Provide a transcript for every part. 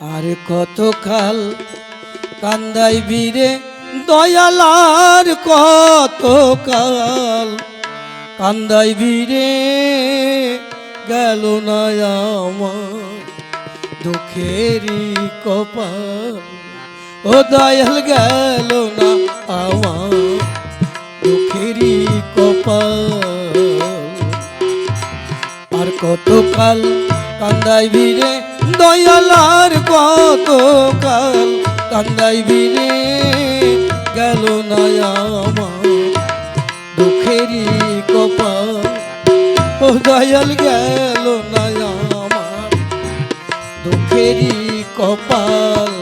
আর কত কাল কান্দাই বীরে দয়ালার কত কাল কান্দাই বীরে গেল না আমার কপাল। ও দয়াল গেল না আমার দুঃখেরই কপাল। আর কত কাল কান্দাই ভিড়ে দয়ালার কত কাল কান্দাই বিরে গেল না আমার দুঃখেরই কপাল। ও দয়াল গেল নয়ামা দুঃখেরই কপাল।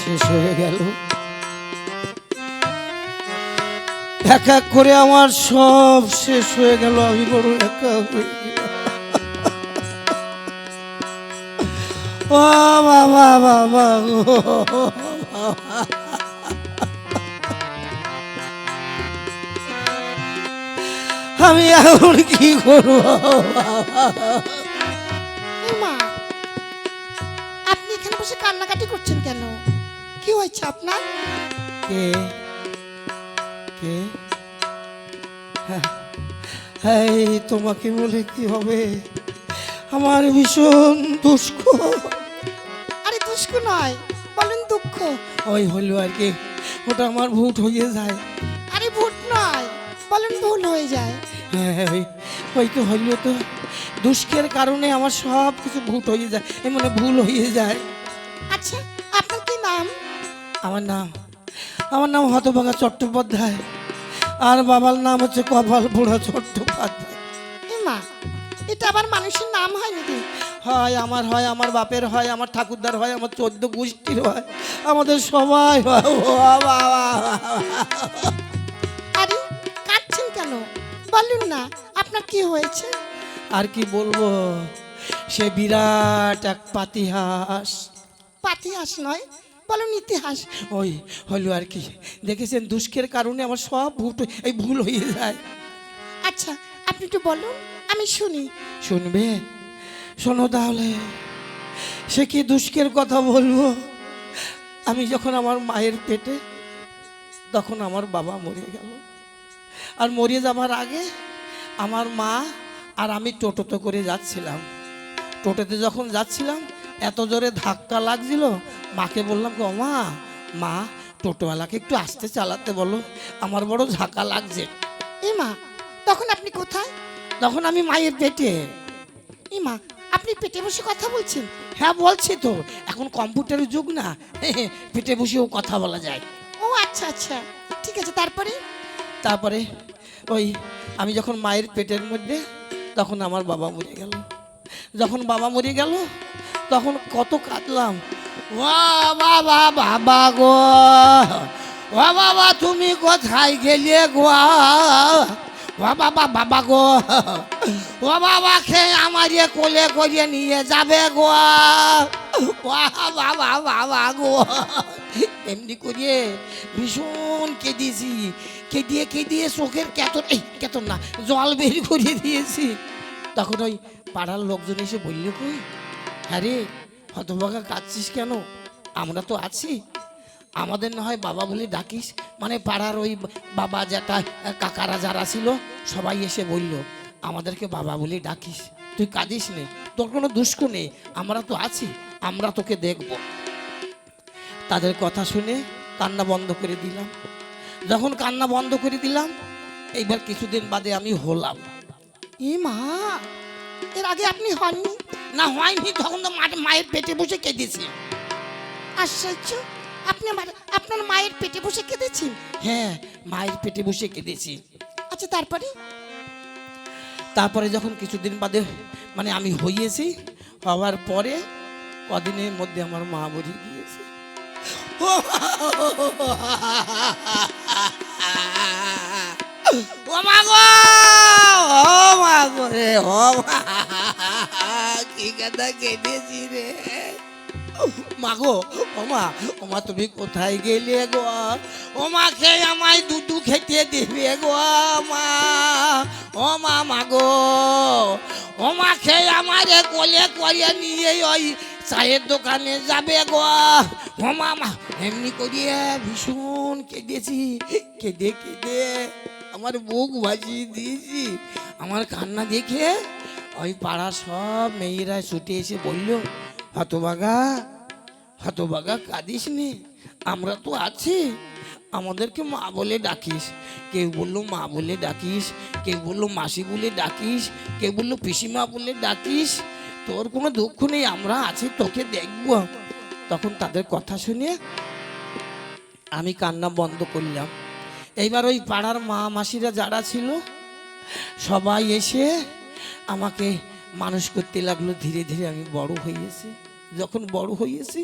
শেষ হয়ে গেল। এক এক করে আমার সব শেষ হয়ে গেল, আমি বড় একা হয়ে। ও বাবা বাবা আমি এখন কি করব? আপনি এখানে বসে কান্নাকাটি করছেন কেন? কি হয়েছে আপনার? কে? কে? হ্যাঁ, এই তোমাকে বলে কি হবে? আমার ভীষণ দুষ্ক। আরে দুষ্কু নয় বলেন দুঃখ। ওই হলো আর কি ওটা আমার ভুট হয়ে যায়। আরে ভূত নয় বলেন ভুল হয়ে যায়। হ্যাঁ ওই ওই তো হইল তো। দুষ্কের কারণে আমার সব কিছু ভুট হয়ে যায় মানে ভুল হয়ে যায়। আচ্ছা আমার নাম আমার নাম হতভাগা চট্টোপাধ্যায়। আর বাবার নাম হচ্ছে কপাল বুড়া চট্টোপাধ্যায়। মা এটা আবার মানুষের নাম হয় নাকি? হয় আমার হয় আমার বাপের হয় আমার ঠাকুরদার হয় আমার চোদ্দ গোষ্ঠীর হয় আমাদের সবাই হয়। আরে কাঁদছেন কেন? বলুন না আপনার কি হয়েছে? আর কি বলব সে বিরাট এক পাতিহাস। পাতিহাস নয় বলুন ইতিহাস। ওই হলো আর কি। দেখেছেন, দুষ্কের কারণে আমার সব ভুট এই ভুল হয়ে যায়। আচ্ছা আপনি একটু বলুন, আমি শুনি। শুনবে? শোনো তাহলে। সে কি দুষ্কের কথা বলব? আমি যখন আমার মায়ের পেটে, তখন আমার বাবা মরে গেল। আর মরে যাবার আগে আমার মা আর আমি টোটোতে করে যাচ্ছিলাম। টোটোতে যখন যাচ্ছিলাম এত জোরে ধাক্কা লাগছিল। মাকে বললাম গো মা মা টোটোওয়ালাকে একটু আস্তে চালাতে বলো আমার বড় ঝাঁকা লাগছে। এ মা তখন আপনি কোথায়? তখন আমি মায়ের পেটে। এ মা আপনি পেটে বসে কথা বলছেন? হ্যাঁ বলছি তো এখন কম্পিউটারের যুগ না পেটে বসেও কথা বলা যায়। ও আচ্ছা আচ্ছা ঠিক আছে তারপরে? তারপরে ওই আমি যখন মায়ের পেটের মধ্যে তখন আমার বাবা মরে গেল। যখন বাবা মরে গেল তখন কত কাঁদলাম। বাবা বাবা গো, ও বাবা, তুমি কোথায় গেলে গো? ও বাবা বাবা গো, ও বাবা খেয়ে আমার কোলে করে নিয়ে যাবে গো? বাবা বাবা গো, এমনি করিয়ে ভীষণ কেঁদেছি, কেঁদিয়ে কেঁদিয়ে চোখের কেতন, এই কেতন না, জল বের করে দিয়েছি। তখন ওই পাড়ার লোকজন এসে বলল, কই হ্যাঁ রে, হতভাগা কাঁদছিস কেন? আমরা তো আছি। আমাদের না হয় বাবা বলে ডাকিস। মানে পাড়ার ওই বাবা যেটা কাকারা যারা ছিল, সবাই এসে বলল, আমাদেরকে বাবা বলে ডাকিস। তুই কাঁদিস নে, তোর কোনো দুষ্ক নেই। আমরা তো আছি, আমরা তোকে দেখব। তাদের কথা শুনে কান্না বন্ধ করে দিলাম। যখন কান্না বন্ধ করে দিলাম, এইবার কিছুদিন বাদে আমি হলাম। এ মা, এর আগে আপনি হননি? না হয়নি তখন তো মায়ের পেটে বসে কেঁদেছি। আশ্চর্য। আপনি আমার আপনার মায়ের পেটে বসে কেঁদেছেন? হ্যাঁ মায়ের পেটে বসে কেঁদেছি। আচ্ছা তারপরে? তারপরে যখন কিছুদিন বাদে মানে আমি হইয়েছি হওয়ার পরে কদিনের মধ্যে আমার মা মরে গিয়েছে। ও মা গো! ও মা গো রে ও মা। মাগো ওমা ওমা তুমি কোথায় গেলে গো? ওমা খেয়ে আমায় দুধু খেতে দিবে গো, মা। ও মা, মাগো ওমা খেয়ে আমারে কোলে করিয়ে নিয়ে ওই চায়ের দোকানে যাবে গো। ও মা মা, এমনি করিয়ে ভীষণ কেঁদেছি, কেঁদে কেঁদে আমার বুক ভাজিয়ে দিয়েছি। আমার কান্না দেখে ওই পাড়া সব মেয়েরা ছুটে এসে বলল হতবাগা হতবাগা কাঁদিস নি, আমরা তো আছি, আমাদেরকে মা বলে ডাকিস। কেউ বলল, মা বলে ডাকিস, কেউ বলল, মাসি বলে ডাকিস, কেউ বলল, পিসিমা বলে ডাকিস, তোর কোনো দুঃখ নেই, আমরা আছি, তোকে দেখব। তখন তাদের কথা শুনে আমি কান্না বন্ধ করলাম। এইবার ওই পাড়ার মা মাসিরা যারা ছিল, সবাই এসে আমাকে মানুষ করতে লাগল ধীরে ধীরে আমি বড় হয়েছি যখন বড় হয়েছি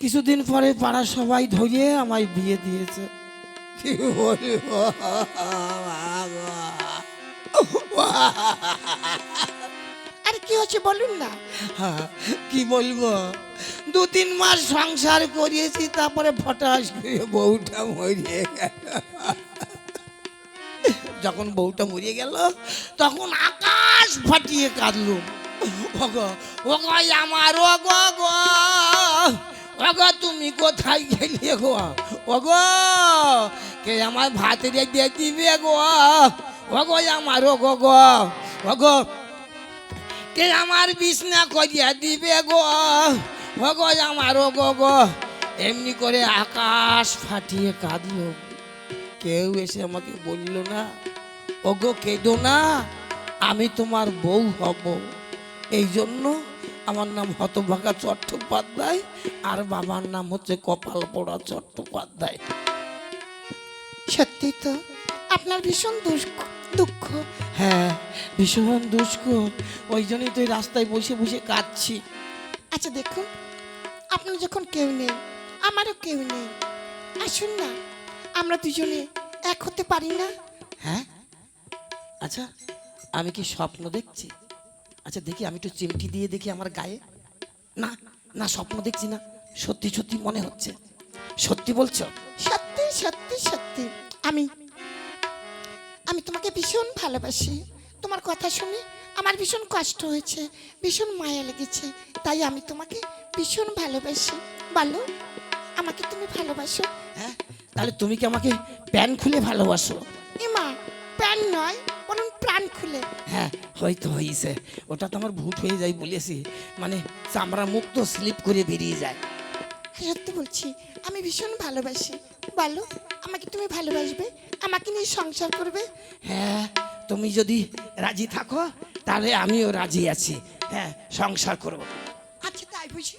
কিছুদিন পরে পাড়ার সবাই ধরে আমায় বিয়ে দিয়েছে। আরে কি হচ্ছে বলুন না। হ্যাঁ, কি বলব? দু তিন মাস সংসার করিয়েছি তারপরে ফটাস বউটা মরিয়ে গেল। যখন বউটা মরিয়ে গেল, তখন আকাশ ফাটিয়ে কাঁদলুম ওগো ওগো আমার, ওগো গো ওগো তুমি কোথায় গেলে গো? ওগো, কে আমার ভাত রেখে দিবে গো? ওগো আমার, ওগো গো ওগো, কে আমার বিছনা করিয়া দিবে গো? ও গো আমার ও গো এমনি করে আকাশ ফাটিয়ে কাঁদলো। কেউ এসে আমাকে বলল না ও গো কেঁদো না আমি তোমার বউ হব। এই জন্য আমার নাম হতভাগা চট্টোপাধ্যায় আর বাবার নাম হচ্ছে কপাল পোড়া চট্টোপাধ্যায়। সত্যি তো? আপনার ভীষণ দুঃখ দুঃখ। হ্যাঁ ভীষণ দুষ্ক। ওই জন্যই তো এই রাস্তায় বসে বসে কাঁদছি। আচ্ছা দেখুন আপনার যখন কেউ নেই আমারও কেউ নেই। আসুন না আমরা দুজনে এক হতে পারি না? হ্যাঁ? আচ্ছা আমি কি স্বপ্ন দেখছি? আচ্ছা দেখি, আমি একটু চিমটি দিয়ে দেখি আমার গায়ে। না না, স্বপ্ন দেখছি না। সত্যি সত্যি মনে হচ্ছে। সত্যি বলছো? সত্যি সত্যি সত্যি। আমি আমি তোমাকে ভীষণ ভালোবাসি। তোমার কথা শুনে আমার ভীষণ কষ্ট হয়েছে, ভীষণ মায়া লেগেছে। তাই আমি তোমাকে ভীষণ ভালোবাসি। বলো, আমাকে তুমি ভালোবাসো? হ্যাঁ তাহলে তুমি কি আমাকে প্যান খুলে ভালোবাসো? এমা প্যান নয় প্রাণ খুলে। হ্যাঁ হয়তো হয়েছে ওটা তো আমার ভূত হয়ে যায় বলেছি। মানে চামড়া মুক্ত স্লিপ করে বেরিয়ে যায়। সত্যি বলছি আমি ভীষণ ভালোবাসি। বলো আমাকে তুমি ভালোবাসবে? আমাকে নিয়ে সংসার করবে? হ্যাঁ তুমি যদি রাজি থাকো তাহলে আমিও রাজি আছি। হ্যাঁ সংসার করব। আচ্ছা তাই বুঝি।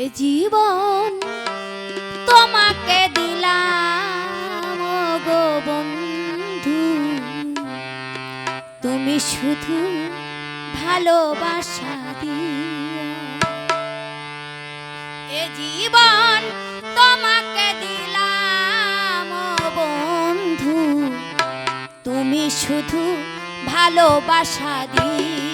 এ জীবন তোমাকে দিলাম। শুধু ভালোবাসা দিয়ে। এ জীবন তোমাকে দিলাম বন্ধু। তুমি শুধু ভালোবাসা দিও